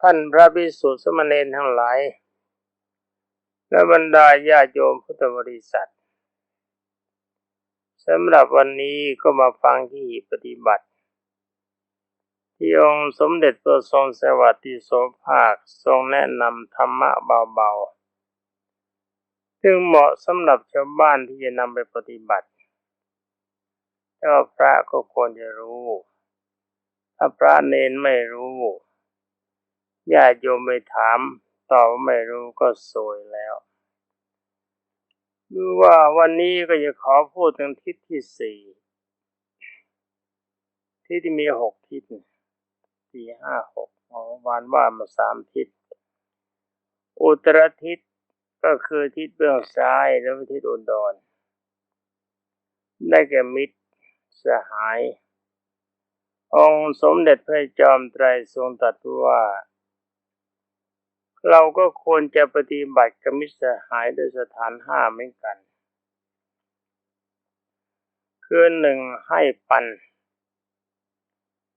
ท่านพระภิกษุสมณเณรทั้งหลาย และบรรดาญาโยมพุทธบริษัทสำหรับวันนี้ก็มาฟังที่ปฏิบัติ ที่องค์สมเด็จพระทรงสวัสดิโสภาคทรงแนะนำธรรมะเบาๆ ซึ่งเหมาะสำหรับชาวบ้านที่จะนำไปปฏิบัติแต่ว่าพระก็ควรจะรู้ ถ้าพระเนนไม่รู้ ญาติโยมไปถามตอบว่าไม่รู้ก็สวยแล้วดูว่าวันนี้ก็จะขอพูดถึงทิศที่สี่ทิศที่มีหกทิศสี่ห้าหกวานว่ามาสามทิศ อุตรทิศก็คือทิศเบื้องซ้ายแล้วก็ทิศอุดรได้แก่มิตรสหาย องค์สมเด็จพระจอมไตรทรงตรัสว่า เราก็ควรจะปฏิบัติกับมิตรสหายด้วยสถานห้าเหมือนกัน คือหนึ่งให้ปัน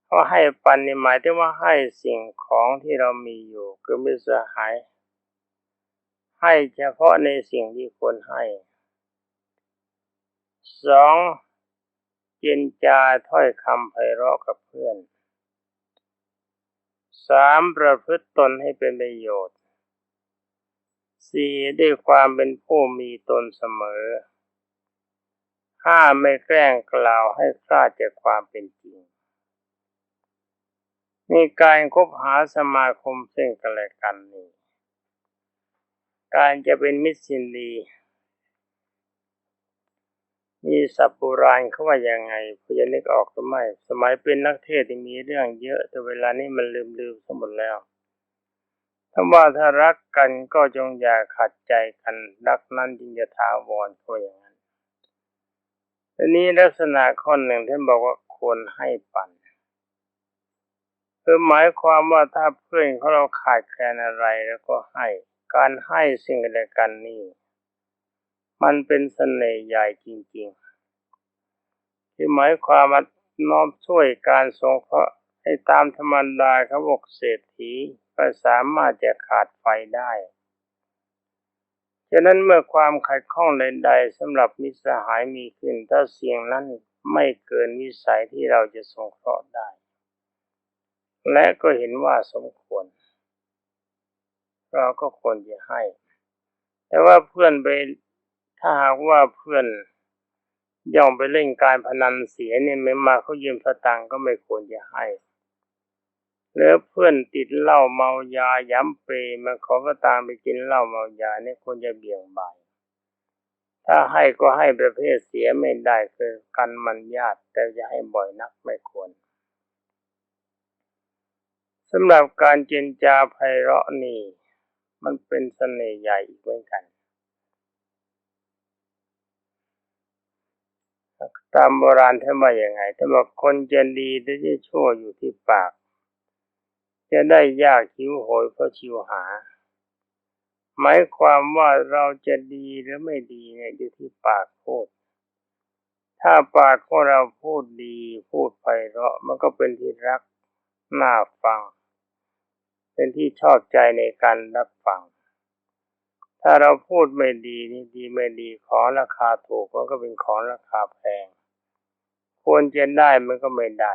เพราะให้ปันนี่หมายถึงว่าให้สิ่งของที่เรามีอยู่ คือมิตรสหาย ให้เฉพาะในสิ่งที่ควรให้สองเจนจาถ้อยคำไพเราะกับเพื่อน สามประพฤติตนให้เป็นประโยชน์สี่ด้วยความเป็นผู้มีตนเสมอห้าไม่แกล้งกล่าวให้คลาดจากความเป็นจริงมีการคบหาสมาคมซึ่งกันและกันนี่การจะเป็นมิตรสินดี มีสับโบราณเขาว่ายังไงพอจะนึกออกหรือไม่ สมัยเป็นนักเทศที่มีเรื่องเยอะ แต่เวลานี้มันลืมลืมทั้งหมดแล้วถ้าว่าถ้ารักกันก็จงอย่าขัดใจกันรักนั้นจึงจะถาวรเขาอย่างนั้นทีนี้ลักษณะข้อหนึ่งท่านบอกว่าควรให้ปันคือหมายความว่าถ้าเพื่อนของเราขาดแคลนอะไรแล้วก็ให้ การให้สิ่งใดกันนี่ มันเป็นเสน่ห์ใหญ่จริงๆ ที่หมายความว่าน้อมช่วยการสงเคราะห์ให้ตามธรรมดาเขาบอกเศรษฐีก็สามารถจะขาดไฟได้ฉะนั้นเมื่อความขัดข้องใดๆสำหรับมิตรสหายมีขึ้น ถ้าเสียงนั้นไม่เกินวิสัยที่เราจะสงเคราะห์ได้ และก็เห็นว่าสมควร เราก็ควรจะให้ แต่ว่าเพื่อนไป ถ้าหากว่าเพื่อนย่องไปเล่นการพนันเสียเนี่ยไม่มาเขายืมสตังก็ไม่ควรจะให้หรือเพื่อนติดเหล้าเมายาย้ำเปรมาขอก็ตามไปกินเหล้าเมายาเนี่ยควรจะเบี่ยงบายถ้าให้ก็ให้ประเภทเสียไม่ได้คือกันมันญาติแต่จะให้บ่อยนักไม่ควรสำหรับการเจนจาไพเราะนี่ มันเป็นเสน่ห์ใหญ่อีกเหมือนกัน ตามโบราณท่านว่าอย่างไงท่านบอกคนจะดีหรือจะชั่วอยู่ที่ปาก จะได้ยากหิวโหยเพราะชิวหา หมายความว่าเราจะดีหรือไม่ดีเนี่ยอยู่ที่ปากพูด ถ้าปากของเราพูดดี พูดไพเราะมันก็เป็นที่รักน่าฟัง เป็นที่ชอบใจในการรับฟังถ้าเราพูดไม่ดีนี่ดีไม่ดีของราคาถูกมันก็เป็นของราคาแพง ควรจะได้มันก็ไม่ได้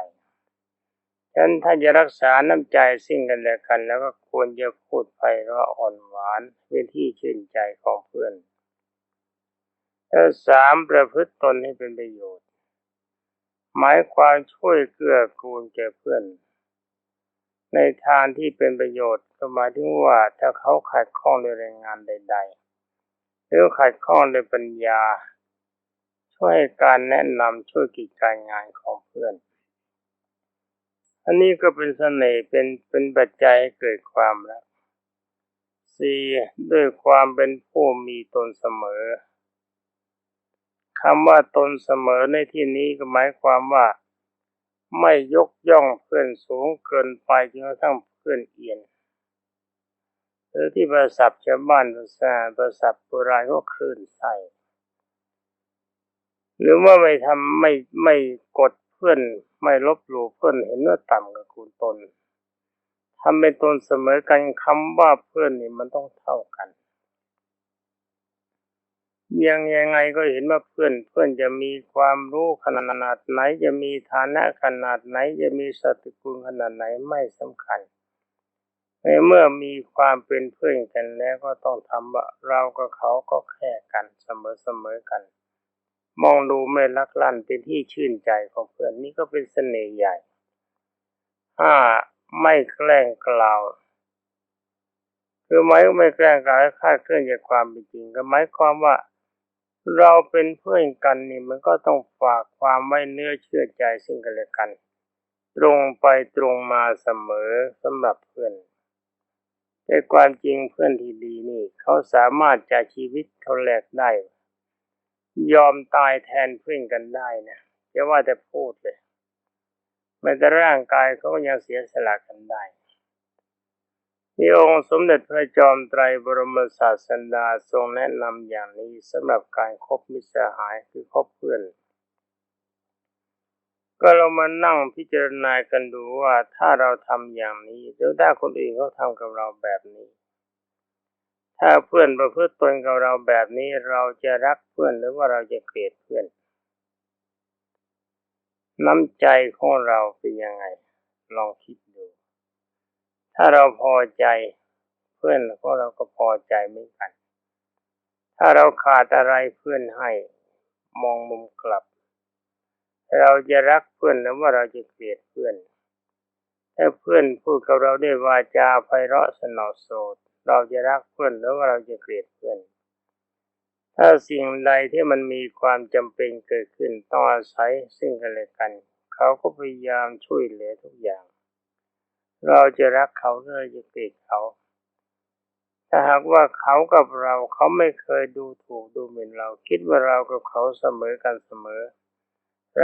ฉะนั้นถ้าจะรักษาน้ำใจสิ่งกันและกัน แล้วก็ควรจะพูดไพเราะอ่อนหวานเป็นที่ชื่นใจของเพื่อนแล้วสามประพฤติตนให้เป็นประโยชน์ หมายความช่วยเกื้อกูลแก่เพื่อน ในทางที่เป็นประโยชน์ก็หมายถึงว่าถ้าเขาขัดข้องในแรงงานใด ๆ หรือขัดข้องในปัญญา ช่วยการแนะนำช่วยกิจการงานของเพื่อน อันนี้ก็เป็นเสน่ห์เป็นเป็นปัจจัยให้เกิดความรักสี่ด้วยความเป็นผู้มีตนเสมอคำว่าตนเสมอในที่นี้ก็หมายความว่า ไม่ยกย่องเพื่อนสูงเกินไปจนกระทั่งเพื่อนเอียนหรือที่ประสับชาวบ้านภาษาประสับโบราณก็คลื่นไส้ หรือว่าไม่ทำไม่ไม่กดเพื่อนไม่ลบหลู่เพื่อนเห็นว่าต่ำกับคุณตนทำเป็นตนเสมอกันคำว่าเพื่อนนี่มันต้องเท่ากัน ยังยังไงก็เห็นว่าเพื่อนเพื่อนจะมีความรู้ขนาดไหน จะมีฐานะขนาดไหน จะมีสติกุลขนาดไหนไม่สำคัญในเมื่อมีความเป็นเพื่อนกันแล้วก็ต้องทำว่าเรากับเขาก็แค่กันเสมอเสมอกัน มองดูไม่ลักลั่นเป็นที่ชื่นใจของเพื่อนนี่ก็เป็นเสน่ห์ใหญ่ห้าไม่แกล้งกล่าวคือหมายไม่แกล้งกล่าวให้คาดเคลื่อนจากความเป็นจริงก็หมายความว่าเราเป็นเพื่อนกันนี่มันก็ต้องฝากความไว้เนื้อเชื่อใจซึ่งกันและกัน ตรงไปตรงมาเสมอสำหรับเพื่อนแต่ความจริงเพื่อนที่ดีนี่ เขาสามารถจะชีวิตเขาแลกได้ ยอมตายแทนเพื่อนกันได้นะจะว่าแต่พูดเลยแม้แต่ร่างกายเขาก็ยังเสียสละกันได้ที่องค์สมเด็จพระจอมไตรบรมศาสดาทรงแนะนำอย่างนี้สำหรับการคบมิตรสหายคือคบเพื่อน ก็เรามานั่งพิจารณากันดูว่าถ้าเราทำอย่างนี้แล้วถ้าคนอื่นเขาทำกับเราแบบนี้ ถ้าเพื่อนประพฤติตนกับเราแบบนี้เราจะรักเพื่อนหรือว่าเราจะเกลียดเพื่อน น้ำใจของเราเป็นยังไง ลองคิดดู ถ้าเราพอใจเพื่อนของเราก็พอใจเหมือนกัน ถ้าเราขาดอะไรเพื่อนให้ มองมุมกลับ เราจะรักเพื่อนหรือว่าเราจะเกลียดเพื่อน ถ้าเพื่อนพูดกับเราด้วยวาจาไพเราะสนอโสด เราจะรักเพื่อนหรือว่าเราจะเกลียดเพื่อน ถ้าสิ่งใดที่มันมีความจำเป็นเกิดขึ้นต้องอาศัยซึ่งกันและกัน เขาก็พยายามช่วยเหลือทุกอย่าง เราจะรักเขาหรือจะเกลียดเขา ถ้าหากว่าเขากับเราเขาไม่เคยดูถูกดูหมิ่นเราคิดว่าเรากับเขาเสมอกันเสมอ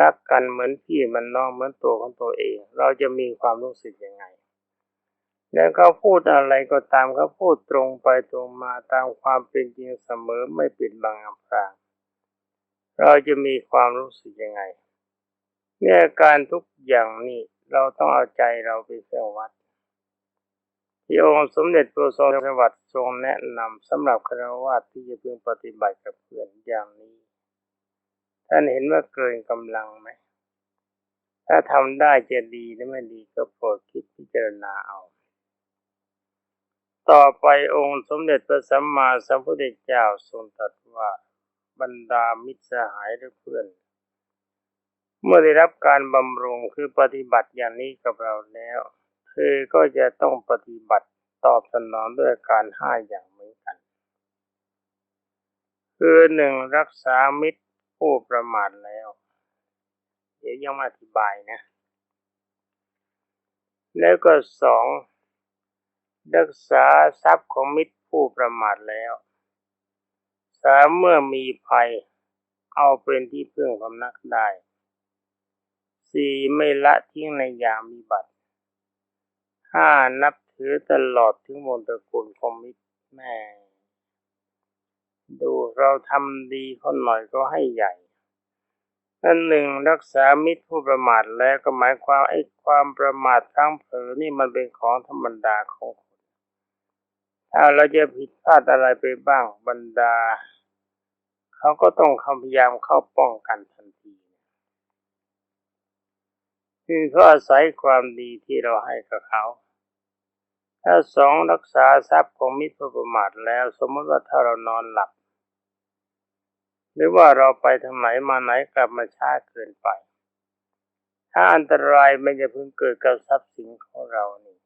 รักกันเหมือนพี่มันน้องเหมือนตัวของตัวเอง เราจะมีความรู้สึกยังไง แล้วเขาพูดอะไรก็ตามเขาพูดตรงไปตรงมาตามความเป็นจริงเสมอไม่ปิดบังอำพรางเราจะมีความรู้สึกยังไงเนี่ยการทุกอย่างนี่เราต้องเอาใจเราไปเครื่องวัดที่องค์สมเด็จพระทรงจังหวัดทรงแนะนำสำหรับคารวะที่จะพึงปฏิบัติกับเพื่อนอย่างนี้ท่านเห็นว่าเกินกำลังไหมถ้าทำได้จะดีหรือไม่ดีก็โปรดคิดพิจารณาเอา ต่อไปองค์สมเด็จพระสัมมาสัมพุทธเจ้าทรงตรัสว่าบรรดามิตรสหายหรือเพื่อน เมื่อได้รับการบำรุงคือปฏิบัติอย่างนี้กับเราแล้วเธอก็จะต้องปฏิบัติตอบสนองด้วยการห้าอย่างเหมือนกัน คือหนึ่งรักษามิตรผู้ประมาทแล้ว เดี๋ยวยังมาอธิบายนะ แล้วก็สอง รักษาทรัพย์ของมิตรผู้ประมาทแล้ว สามเมื่อมีภัยเอาเป็นที่พึ่งพำนักได้สี่ไม่ละทิ้งในยามมีบัตรห้านับถือตลอดถึงวงตระกูลของมิตรแม่ดูเราทำดีเขาหน่อยก็ให้ใหญ่นั่นหนึ่งรักษามิตรผู้ประมาทแล้วก็หมายความไอ้ความประมาททั้งเผลอนี่มันเป็นของธรรมดาของค ถ้าเราจะผิดพลาดอะไรไปบ้างบรรดา เขาก็ต้องพยายามเข้าป้องกันทันทีคือเขาอาศัยความดีที่เราให้กับเขา ถ้าสองรักษาทรัพย์ของมิตรประมาทแล้วสมมติว่าถ้าเรานอนหลับ หรือว่าเราไปทางไหนมาไหนกลับมาช้าเกินไป ถ้าอันตรายไม่จะพึงเกิดกับทรัพย์สินของเรานี่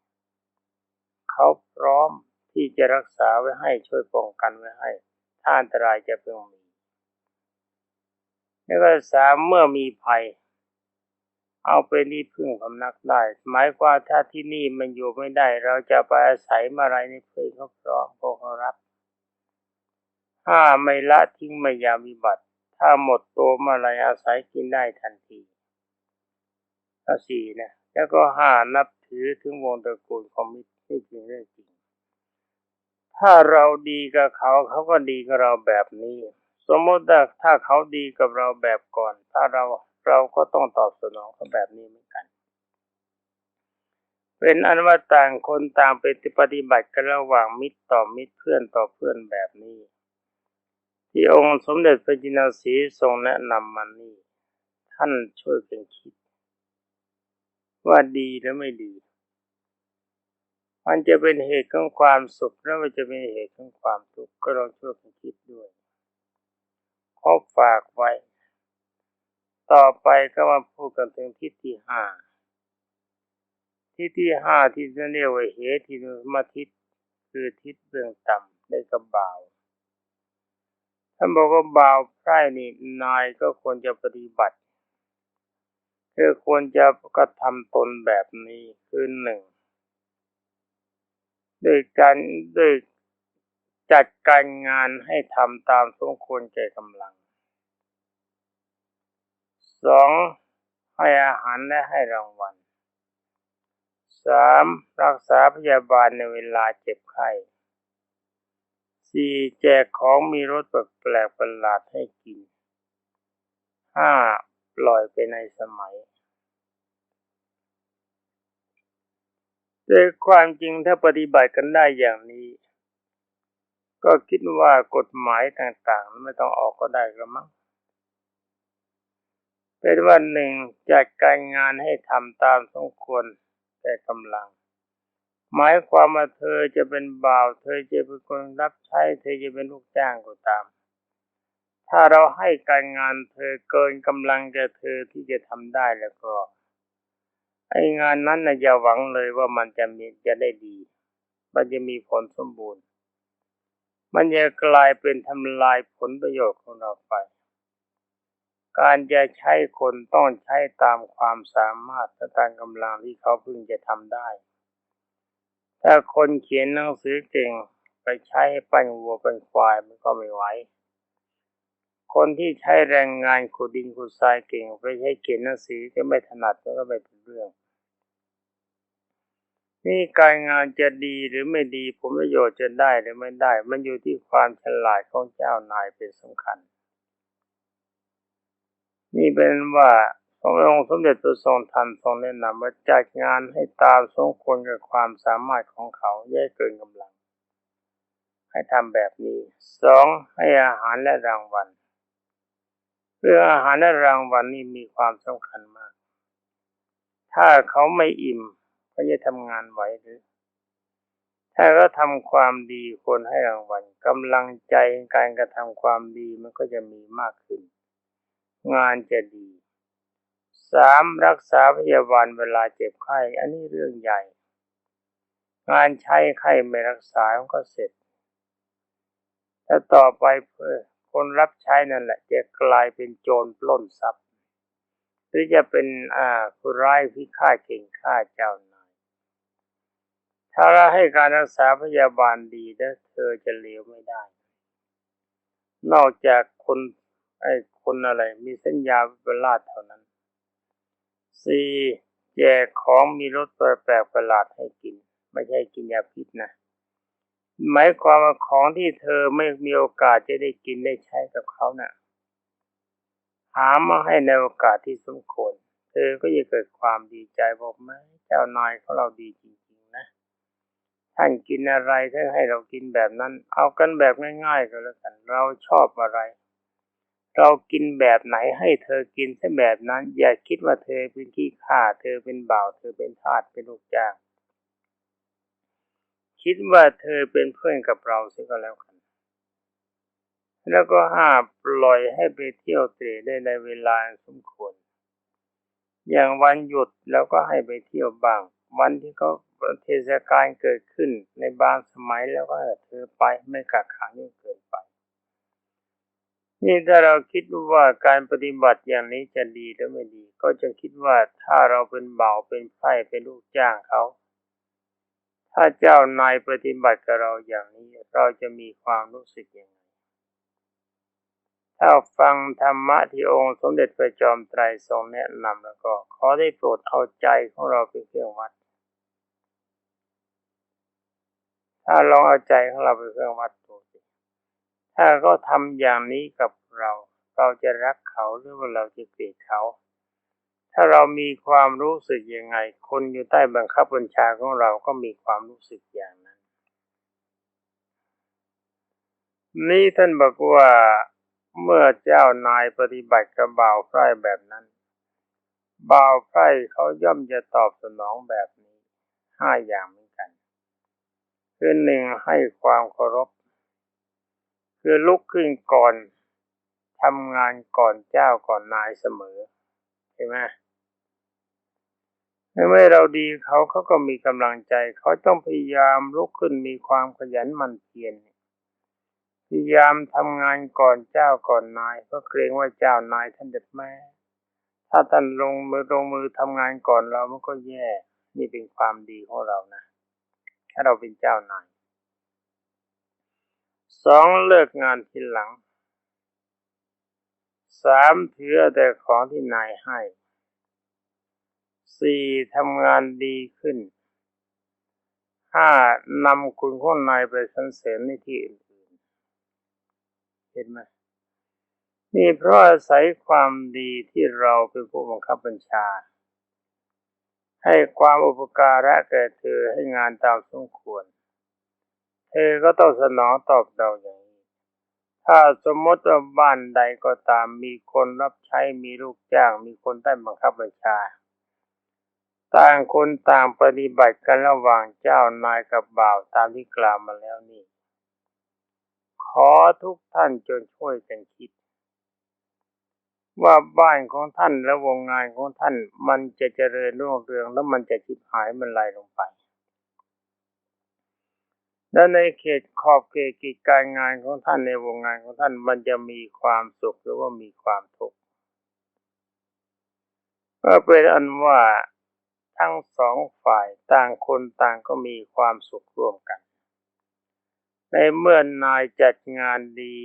เขาพร้อม ที่จะรักษาไว้ให้ช่วยป้องกันไว้ให้ถ้าอันตรายจะเพิ่งมีแล้วก็สามเมื่อมีภัย เอาเป็นที่พึ่งพำนักได้ หมายความถ้าที่นี่มันอยู่ไม่ได้ เราจะไปอาศัยมื่อไรในเพื่อนเขาพร้อมก็เขารับห้าไม่ละทิ้งไม่ยามวิบัติ ถ้าหมดตัวเมื่อไรอาศัยกินได้ทันทีข้อสี่นะ แล้วก็ห้านับถือถึงวงตระกูลของมิตรนี่จริงเรื่องจริง ถ้าเราดีกับเขาเขาก็ดีกับเราแบบนี้ สมมติว่าถ้าเขาดีกับเราแบบก่อน ถ้าเราเราก็ต้องตอบสนองเขาแบบนี้เหมือนกัน เป็นอันว่าต่างคนต่างไปปฏิบัติกันระหว่างมิตรต่อมิตรเพื่อนต่อเพื่อนแบบนี้ ที่องค์สมเด็จพระจินสีทรงแนะนำมานี่ ท่านช่วยกันคิด ว่าดีหรือไม่ดี มันจะเป็นเหตุของความสุขแล้วมันจะเป็นเหตุของความทุกข์ก็ลองช่วยกันคิดด้วยขอฝากไว้ ต่อไปก็มาพูดกันถึงทิศที่ห้าทิศที่ห้าที่จะเรียกว่าเหตุที่มาทิศคือทิศเบื้องต่ำได้กับบ่าวท่านบอกว่าบ่าวไพร่นี่นายก็ควรจะปฏิบัติคือควรจะกระทำตนแบบนี้คือหนึ่ง โดยการโดยจัดการงานให้ทำตามสมควรแก่กำลังสองให้อาหารและให้รางวัลสามรักษาพยาบาลในเวลาเจ็บไข้สี่แจกของมีรสแปลกประหลาดให้กินห้าปล่อยไปในสมัย โดยความจริงถ้าปฏิบัติกันได้อย่างนี้ ก็คิดว่ากฎหมายต่างๆ ไม่ต้องออกก็ได้กระมั้งเป็นวันหนึ่งจัดการงานให้ทำตามสมควรแต่กำลัง หมายความว่าเธอจะเป็นบ่าว เธอจะเป็นคนรับใช้ เธอจะเป็นลูกจ้างก็ตาม ถ้าเราให้การงานเธอเกินกำลังแกเธอที่จะทำได้แล้วก็ ไองานนั้นนะอย่าหวังเลยว่ามันจะมีจะได้ดี มันจะมีผลสมบูรณ์ มันจะกลายเป็นทำลายผลประโยชน์ของเราไป การจะใช้คนต้องใช้ตามความสามารถและตามกำลังที่เขาพึงจะทำได้ ถ้าคนเขียนหนังสือเก่งไปใช้ให้ปั้นวัวเป็นควายมันก็ไม่ไหวคนที่ใช้แรงงานขุดดินขุดทรายเก่งไปใช้เขียนหนังสือก็ไม่ถนัดก็ไม่เป็นเรื่อง นี่การงานจะดีหรือไม่ดีผลประโยชน์จะได้หรือไม่ได้ มันอยู่ที่ความฉลาดของเจ้านายเป็นสำคัญ นี่เป็นว่าพระองค์สมเด็จตัวทรงทันทรงแนะนำว่าจัดงานให้ตามสมควรกับความสามารถของเขาแย่เกินกำลัง ให้ทำแบบนี้สองให้อาหารและรางวัลเรื่องอาหารและรางวัลนี่มีความสำคัญมาก ถ้าเขาไม่อิ่ม เขาจะทำงานไหวหรือ ถ้าเขาทำความดีควรให้รางวัลกำลังใจการกระทำความดีมันก็จะมีมากขึ้น งานจะดีสามรักษาพยาบาลเวลาเจ็บไข้ อันนี้เรื่องใหญ่ งานใช้ไข้ไม่รักษามันก็เสร็จถ้าต่อไปเพื่อคนรับใช้นั่นแหละ จะกลายเป็นโจรปล้นทรัพย์ หรือจะเป็นอ่าผู้ร้ายพิฆาตเก่งฆ่าเจ้านาย ถ้าเราให้การรักษาพยาบาลดีแล้วเธอจะเลวไม่ได้ นอกจากคนไอ้คนอะไร มีสัญญาวิปลาสเท่านั้นสี่แจกของมีรสแปลกประหลาดให้กิน ไม่ใช่กินยาพิษนะหมายความว่าของที่เธอไม่มีโอกาสจะได้กินได้ใช้กับเขานะ่ะ หามาให้ในโอกาสที่สมควร เธอก็จะเกิดความดีใจบอกไหมเจ้านายของเราดีจริง ท่านกินอะไรท่านให้เรากินแบบนั้น เอากันแบบง่ายๆก็แล้วกัน เราชอบอะไร เรากินแบบไหนให้เธอกินแค่แบบนั้น อย่าคิดว่าเธอเป็นขี้ข้าเธอเป็นบ่าวเธอเป็นทาสเป็นลูกจ้าง คิดว่าเธอเป็นเพื่อนกับเราเสียก็แล้วกัน แล้วก็ห้าปล่อยให้ไปเที่ยวเตะได้ในเวลาสมควรอย่างวันหยุดแล้วก็ให้ไปเที่ยวบ้าง วันที่เขาเทศกาลเกิดขึ้นในบางสมัยแล้วก็เธอไปไม่กักขังจนเกินไป นี่ถ้าเราคิดว่าการปฏิบัติอย่างนี้จะดีหรือไม่ดี ก็จะคิดว่าถ้าเราเป็นเบาเป็นไพ่เป็นลูกจ้างเขาถ้าเจ้านายปฏิบัติกับเราอย่างนี้เราจะมีความรู้สึกอยังไงถ้าฟังธรรมะที่องค์สมเด็จพระจอมไตรทรงแนะนำแล้วก็ ขอได้โปรดเอาใจของเราเป็นเครื่องวัด ถ้าลองเอาใจของเราเป็นเครื่องวัดดูสิถ้าเขาทำอย่างนี้กับเรา เราจะรักเขาหรือว่าเราจะเกลียดเขา ถ้าเรามีความรู้สึกยังไง คนอยู่ใต้บังคับบัญชาของเราก็มีความรู้สึกอย่างนั้น นี่ท่านบอกว่าเมื่อเจ้านายปฏิบัติกับบ่าวไพร่แบบนั้น บ่าวไพร่เขาย่อมจะตอบสนองแบบนี้ห้าอย่างนกัน คือหนึ่งให้ความเคารพ คือลุกขึ้นก่อนทำงานก่อนเจ้าก่อนนายเสมอใช่ไหมเมื่อเราดีเขาเขาก็มีกำลังใจ เขาต้องพยายามลุกขึ้นมีความขยันหมั่นเพียรพยายามทำงานก่อนเจ้าก่อนนายเพราะเกรงว่าเจ้านายท่านเด็ดแม่ถ้าท่านลงมือลงมือทำงานก่อนเรามันก็แย่ นี่เป็นความดีของเรานะ ถ้เราเป็นเจ้านายสองเลิกงานทีหลังสามถือแต่ของที่นายให้สี่ทำงานดีขึ้นห้านำคุณของนายไปสรรเสริญในที่อื่นเห็นไหมนี่เพราะอาศัยความดีที่เราเป็นผู้บังคับบัญชา ให้ความอุปการะแก่เธอให้งานตามสมควร เธอก็ต้องสนองตอบเราอย่างนี้ ถ้าสมมติว่าบ้านใดก็ตามมีคนรับใช้มีลูกจ้าง มีคนใต้บังคับบัญชา ต่างคนต่างปฏิบัติกันระหว่างเจ้านายกับบ่าวตามที่กล่าวมาแล้วนี่ ขอทุกท่านจงช่วยกันคิด ว่าบ้านของท่านและวงงานของท่านมันจะเจริญรุ่งเรืองแล้วมันจะชิบหายมันไหลลงไป และในเขตขอบเขตกิจการงานของท่านในวงงานของท่านมันจะมีความสุขหรือว่ามีความทุกข์ก็เป็นอันว่าทั้งสองฝ่ายต่างคนต่างก็มีความสุขร่วมกัน ในเมื่อนายจัดงานดี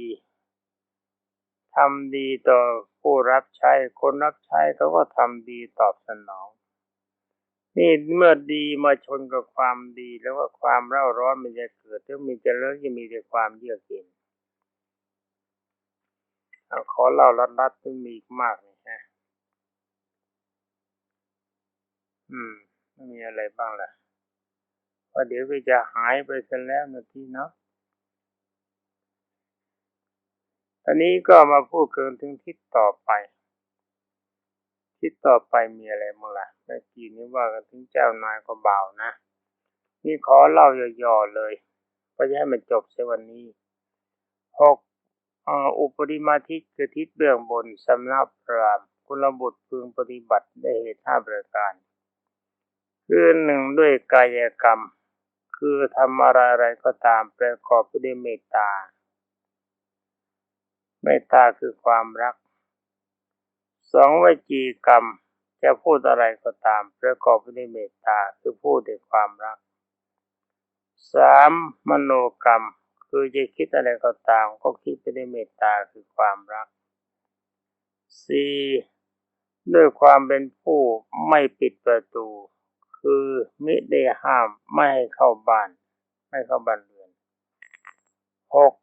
ทำดีต่อ ผู้รับใช้คนรับใช้เขาก็ทำดีตอบสนอง นี่เมื่อดีมาชนกับความดีแล้วว่าความเร่าร้อนมันจะเกิดถ้ามีจะเลิกจะมีแต่ความเยือกเย็นขอเล่าลัดๆที่มีอีกมากเลยฮะอืมมีอะไรบ้างล่ะเพราะเดี๋ยวก็จะหายไปกันแล้วนาทีเนาะ อันนี้ก็มาพูดเกินถึงทิศต่อไป ทิศต่อไปมีอะไรบ้างล่ะเมื่อกี้นี้ว่ากันถึงเจ้านายก็เบานะ นี่ขอเล่าย่อๆเลยเพื่อจะให้มันจบเสียวันนี้หกอุปริมาทิศคือทิศเบื้องบนสำนักพรามคุณบุตรพึงปฏิบัติได้เหตุห้าประการ คือหนึ่งด้วยกายกรรม คือทำอะไรอะไรก็ตามประกอบไปด้วยเมตตา เมตตาคือความรัก สองวจีกรรมจะพูดอะไรก็ตามประกอบไปด้วยเมตตาคือพูดด้วยความรักสามมโนกรรม คือจะคิดอะไรก็ตาม ก็คิดไปด้วยเมตตาคือความรักสี่ด้วยความเป็นผู้ไม่ปิดประตู คือมิได้ห้ามไม่ให้เข้าบ้าน ไม่เข้าบ้านเรือนหก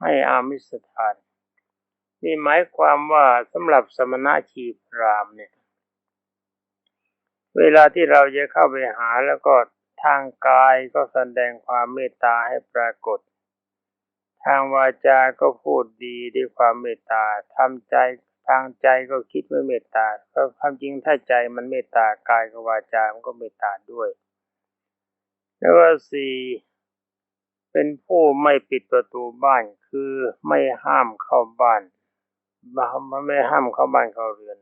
ให้อามิสทาน นี่หมายความว่าสำหรับสมณะชีพรามเนี่ย เวลาที่เราจะเข้าไปหาแล้วก็ทางกายก็แสดงความเมตตาให้ปรากฏ ทางวาจาก็พูดดีด้วยความเมตตาทำใจทางใจก็คิดว่เมตตาเพราะความจริงถ้าใจมันเมตตากายกับวาจา มันก็เมตตาด้วยแล้วก็สี่เป็นผู้ไม่ปิดประตูบ้านคือไม่ห้ามเข้าบ้าน ไม่ห้ามเข้าบ้านเข้าเรือน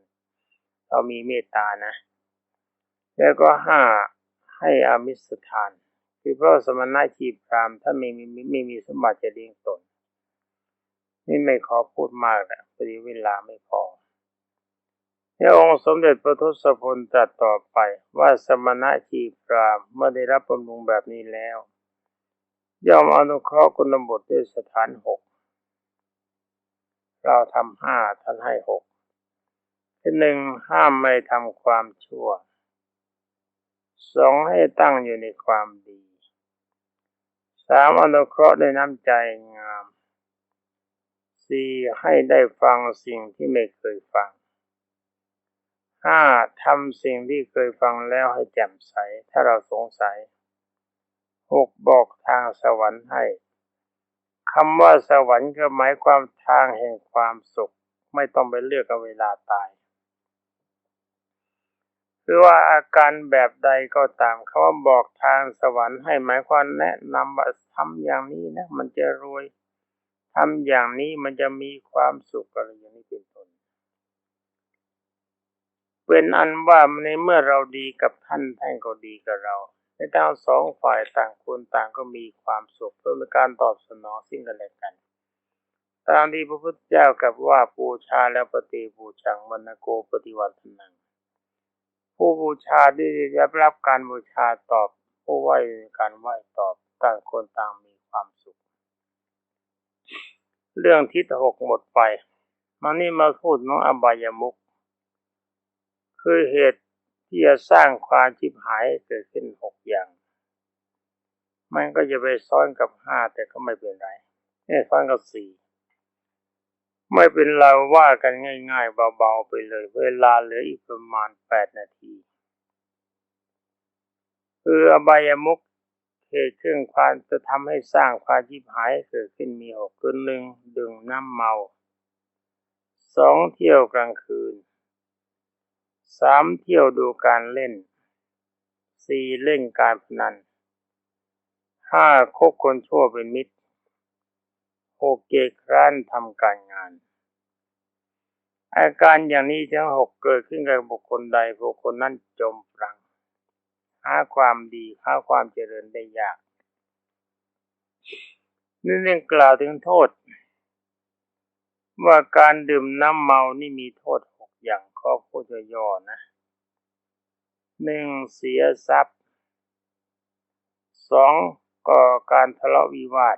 เรามีเมตตานะ แล้วก็ห้าให้อามิสทาน คือเพราะสมณะชีพรามถ้าไม่มีไม่มีสมบัติจะเลี้ยงตน นี่ไม่ขอพูดมากแล้วพอดีเวลาไม่พอพระองค์สมเด็จพระทศพลตรัสต่อไปว่าสมณะชีพรามเมื่อได้รับบำรุงแบบนี้แล้ว ย่อมอนุเคราะห์คุณบทด้วยสถานหก เราทำห้าท่านให้หกที่หนึ่งห้ามไม่ทำความชั่วสองให้ตั้งอยู่ในความดีสามอนุเคราะห์ด้วยน้ำใจงามสี่ให้ได้ฟังสิ่งที่ไม่เคยฟังห้าทำสิ่งที่เคยฟังแล้วให้แจ่มใส ถ้าเราสงสัยหกบอกทางสวรรค์ให้ คำว่าสวรรค์ก็หมายความทางแห่งความสุข ไม่ต้องไปเลือกเอาเวลาตายคือว่าอาการแบบใดก็ตามเขาว่าบอกทางสวรรค์ให้หมายความแนะนำว่าทำอย่างนี้นะ มันจะรวยทำอย่างนี้มันจะมีความสุขอะไรอย่างนี้เป็นต้นเป็นอันว่าในเมื่อเราดีกับท่านท่านก็ดีกับเรา ในทั้งสองฝ่ายต่างคนต่างก็มีความสุขเพื่อเป็นการตอบสนองสิ่งกันและกัน ตามที่พระพุทธเจ้ากับว่าบูชาแล้วปฏิบูชังวันโกปฏิวันทนัง ผู้บูชาได้รับรับการบูชาตอบ ผู้ไหว้การไหว้ตอบต่างคนต่างมีความสุข เรื่องทิศหกหมดไปมานี่มาพูดน้องอบายมุกคือเหตุ ที่จะสร้างความชิบหายเกิดขึ้นหกอย่าง มันก็จะไปซ้อนกับห้าแต่ก็ไม่เป็นไรนี่ซ้อนกับสี่ไม่เป็นเราว่ากันง่าย ๆ เบาๆไปเลย เวลาเหลืออีกประมาณแปดนาทีคืออบายมุกเหตุเครื่องความจะทำให้สร้างความชิบหายเกิดขึ้นมีหกคือหนึ่งดื่มน้ำเมาสองเที่ยวกลางคืน สามเที่ยวดูการเล่นสี่เล่นการพนันห้าคบคนชั่วเป็นมิตรหกเกคร้านทำการงาน อาการอย่างนี้ทั้งหกเกิดขึ้นกับบุคคลใดบุคคลนั้นจมปลังหาความดีหาความเจริญได้ยากนี่เรื่องกล่าวถึงโทษ ว่าการดื่มน้ำเมานี่มีโทษห กอย่างข้อพูดย่อๆนะหนึ่งเสียทรัพย์สองก่อการทะเลาะวิวาท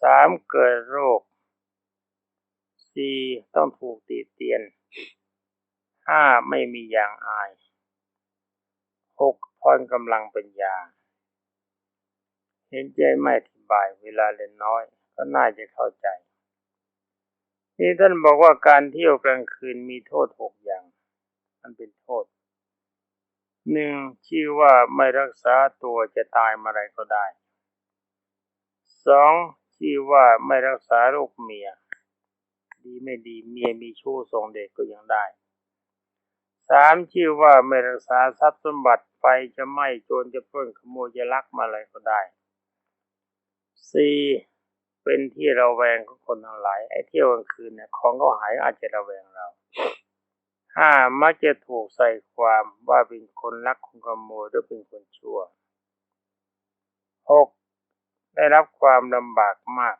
สามเกิดโรคสี่ต้องถูกตีเตียนห้าไม่มีอย่างอายหกพรกำลังปัญญา เห็นใจไม่อธิบายเวลาเล่นน้อย ก็น่าจะเข้าใจ นี่ท่านบอกว่าการเที่ยวกลางคืนมีโทษหกอย่าง มันเป็นโทษหนึ่งชื่อว่าไม่รักษาตัวจะตายมื่อไรก็ได้สองชื่อว่าไม่รักษาลูกเมีย ดีไม่ดีเมียมีชู้ส่งเด็กก็ยังได้สามชื่อว่าไม่รักษาทรัพย์สมบัติไฟจะไหม้โจรจะปล้นขโมยจะลักมาอะไรก็ได้สี่ เป็นที่ระแวงของคนทั้งหลาย ไอ้เที่ยวกลางคืนเนี่ยของเขาหายอาจจะระแวงเราห้ามักจะถูกใส่ความว่าเป็นคนรักคนขโมยหรือเป็นคนชั่วหกได้รับความลำบากมาก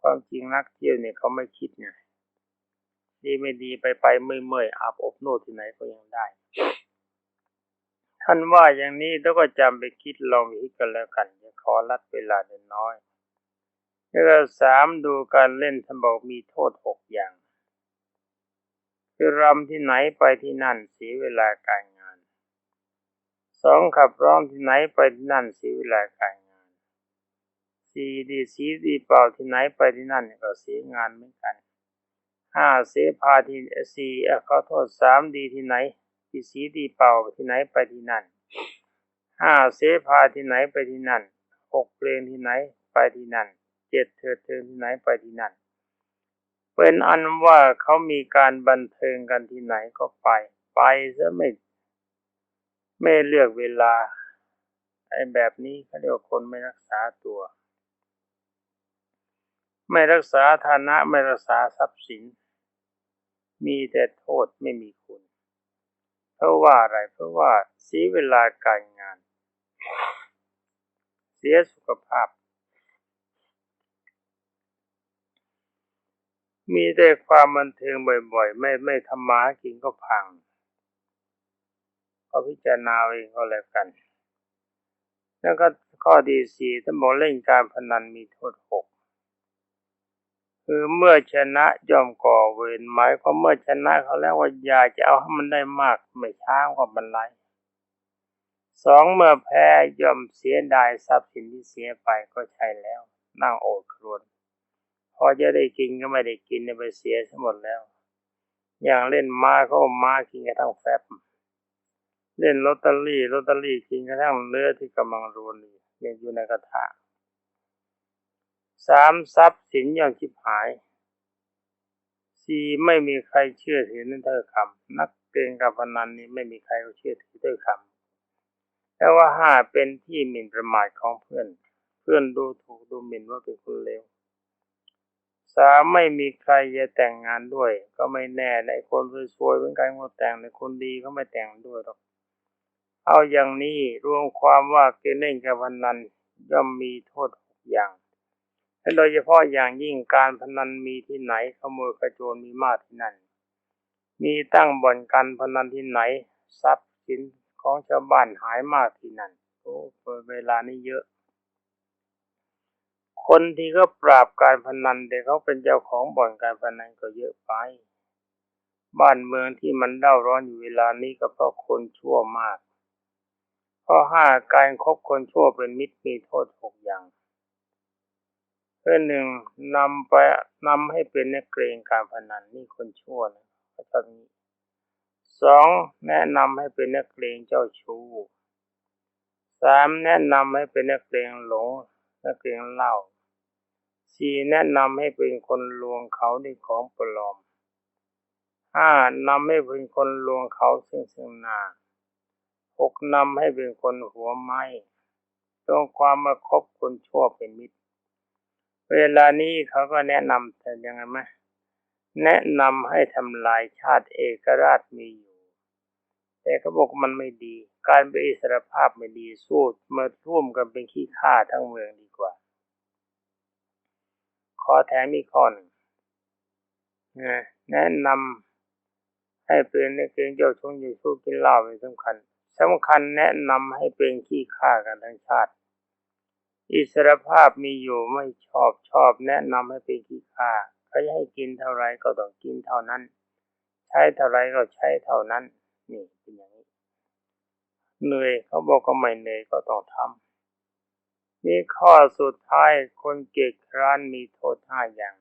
ความจริงนักเที่ยวเนี่ยเขาไม่คิดไงดีไม่ดีไปไปเมื่อยๆอาบอบนวดที่ไหนก็ยังได้ ท่านว่าอย่างนี้แล้วก็จำไปคิดลองคิดกันแล้วกันจะขอรัดเวลาเดินน้อย เรื่องสามดูการเล่นท่านบอกมีโทษหกอย่าง คือรำที่ไหนไปที่นั่นเสียเวลาการงานสองขับร้องที่ไหนไปที่นั่นเสียเวลาการงานสี่ดีสีดีเป่าที่ไหนไปที่นั่นก็เสียงานเหมือนกันห้าเสียพาที่สี่ขอโทษสามดีที่ไหนที่สีดีเป่าที่ไหนไปที่นั่นห้าเสพาที่ไหนไปที่นั่นหกเพลงที่ไหนไปที่นั่น เจ็ดเถิดเทิงที่ไหนไปที่นั่น เป็นอันว่าเขามีการบันเทิงกันที่ไหนก็ไป ไปซะไม่ ไม่เลือกเวลา ไอ้แบบนี้เขาเรียกว่าคนไม่รักษาตัว ไม่รักษาฐานะไม่รักษาทรัพย์สิน มีแต่โทษไม่มีคุณ เพราะว่าอะไรเพราะว่าเสียเวลาการงาน เสียสุขภาพ มีแต่ความบันเทิงบ่อย ๆ ไม่ไม่ทำมากินก็พัง ก็พิจารณาเองก็แล้วกัน แล้วก็ข้อดีสี่ท่านบอกเล่นการพนันมีโทษหกคือเมื่อชนะยอมก่อเวรหมายความเมื่อชนะเขาแล้วว่าอยากจะเอาให้มันได้มากไม่ช้ากว่าบรรลัยสองเมื่อแพ้ยอมเสียดายทรัพย์สินที่เสียไปก็ใช่แล้ว นั่งโอดครวน พอจะได้กินก็ไม่ได้กินไปเสียทั้งหมดแล้ว อย่างเล่นม้าเขาเอาม้ากินกระทั่งแฟบเล่นลอตเตอรี่ลอตเตอรี่กินกระทั่งเนื้อที่กำลังรวนอยู่ยังอยู่ในกระถางสามทรัพย์สินอย่างชิบหายสี่ไม่มีใครเชื่อถือนั่นเท่าคำนักเกงกับพนันนี้ไม่มีใครเชื่อถือด้วยคำแต่ว่าห้าเป็นที่หมิ่นประมาทของเพื่อน เพื่อนดูถูกดูหมิ่นว่าเป็นคนเลว สามไม่มีใครจะแต่งงานด้วย ก็ไม่แน่ในคนสวยๆเหมือนกันก็แต่งในคนดีเขาไม่แต่งด้วยหรอก เอาอย่างนี้รวมความว่าเกมเล่นการพนันย่อมมีโทษหกอย่างและโดยเฉพาะอย่างยิ่งการพนันมีที่ไหนขโมยกระโจนมีมากที่นั่น มีตั้งบ่อนการพนันที่ไหน ทรัพย์สินของชาวบ้านหายมากที่นั่นโอ้เวลานี้เยอะ คนที่เขาปราบการพนันแต่เขาเป็นเจ้าของบ่อนการพนันก็เยอะไป บ้านเมืองที่มันเล่าร้อนอยู่เวลานี้ก็เพราะคนชั่วมากข้อห้าการคบคนชั่วเป็นมิตรมีโทษหกอย่างเพื่อหนึ่งนำไปนำให้เป็นนักเกรงการพนันนี่คนชั่วนะเขาทำนี้สองแนะนำให้เป็นนักเกรงเจ้าชู้สามแนะนำให้เป็นนักเกรงหลงนักเกรงเหล้า สี่แนะนำให้เป็นคนลวงเขาด้วยของปลอมห้านำให้เป็นคนลวงเขาซึ่งซึ่งหน้าหกนำให้เป็นคนหัวไม้ต้องความมาคบคนชั่วเป็นมิตร เวลานี้เขาก็แนะนำแต่ยังไงไหมแนะนำให้ทำลายชาติเอกราชมีอยู่ แต่เขาบอกมันไม่ดี การเป็นอิสรภาพไม่ดีสู้มาร่วมกันเป็นขี้ข้าทั้งเมืองดี ขอแถมอีกข้อหนึ่งนะแนะนำให้เป็นในเกณฑ์เจ้าชงอยู่สู้กินเหล้าเป็นสำคัญสำคัญแนะนำให้เป็นขี้ข้ากันทั้งชาติ อิสรภาพมีอยู่ไม่ชอบชอบ แนะนำให้เป็นขี้ข้าเขาจะให้กินเท่าไรก็ต้องกินเท่านั้น ใช้เท่าไรก็ใช้เท่านั้นนี่เป็นอย่างนี้เหนื่อยเขาบอกก็ไม่เหนื่อยก็ต้องทำ นี่ข้อสุดท้ายคนเกียจคร้านมีโทษห้าอย่าง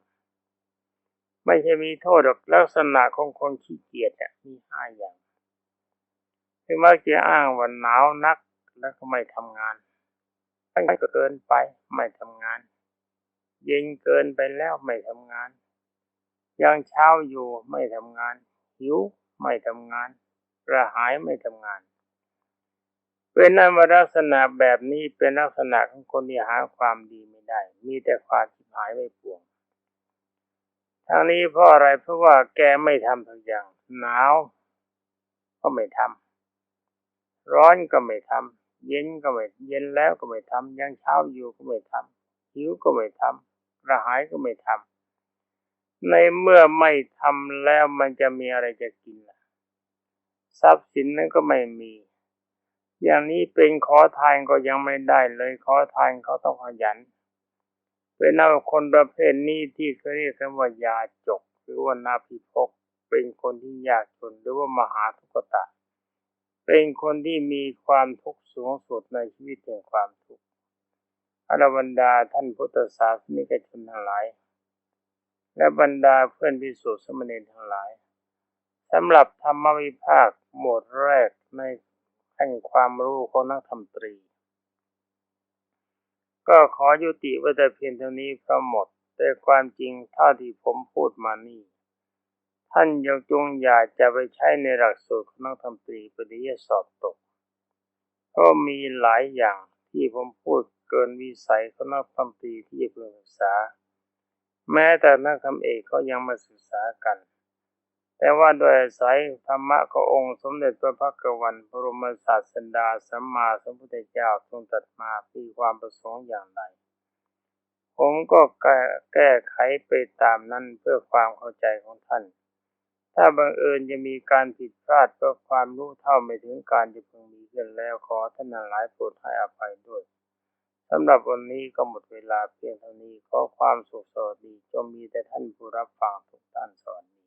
ไม่ใช่มีโทษหรอกลักษณะของคนขี้เกียจมีห้าอย่างถึงมักจะอ้างว่าหนาวนักแล้วก็ไม่ทำงานไม่เกินไปไม่ทำงาน เย็นเกินไปแล้วไม่ทำงาน ยังเช้าอยู่ไม่ทำงาน หิวไม่ทำงานกระหายไม่ทำงาน เป็นนันว่าลักษณะแบบนี้เป็นลักษณะของคนที่หาความดีไม่ได้ มีแต่ความชิบหายไม่ปวงทางนี้เพราะอะไรเพราะว่าแกไม่ทำทุกอย่าง หนาวก็ไม่ทำร้อนก็ไม่ทำเย็นก็ไม่เย็นแล้วก็ไม่ทำยังเช้าอยู่ก็ไม่ทำหิวก็ไม่ทำกระหายก็ไม่ทำในเมื่อไม่ทำแล้วมันจะมีอะไรจะกินล่ะ ทรัพย์สินนั้นก็ไม่มี อย่างนี้เป็นขอทานก็ยังไม่ได้เลยขอทานเขาต้องขยัน เป็นนักคนประเภทนี้ที่เขาเรียกกันว่ายาจก หรือว่านาภิพกเป็นคนที่ยากจนหรือว่ามหาทุกตะ เป็นคนที่มีความทุกข์สูงสุดในชีวิตแห่งความทุกข์อรบรรดาท่านพุทธศาสนิกชนทั้งหลาย และบรรดาเพื่อนพิสุทธิสมณีทั้งหลายสำหรับธรรมวิภาคหมวดแรกใน แห่งความรู้ของนักธรรมตรี ก็ขอยุติไว้แต่เพียงเท่านี้เพระหมด แต่ความจริงเท่าที่ผมพูดมานี่ ท่านยังจงอย่าจะไปใช้ในหลักสูตรของนักธรรมตรีปริยสอบตก เพราะมีหลายอย่างที่ผมพูดเกินวิสัยของนักธรรมตรีที่จะพึงศึกษา แม้แต่นักธรรมเอกเขายังมาศึกษากัน แต่ว่าโดยอาศัยธรรมะขององค์สมเด็จพระพักวันบรมศาสดาสัมมาสัมพุทธเจ้าทรงตรัสมามีความประสงค์อย่างไร ผมก็แก้ไขไปตามนั้นเพื่อความเข้าใจของท่าน ถ้าบังเอิญจะมีการผิดพลาดเพราะความรู้เท่าไม่ถึงการจะพึงมีขึ้นแล้วขอท่านหลายโปรดให้อภัยด้วยสำหรับวันนี้ก็หมดเวลาเพียงเท่านี้ขอความสุขสวัสดีจงมีแต่ท่านผู้รับฟังทุกท่านสวัสดี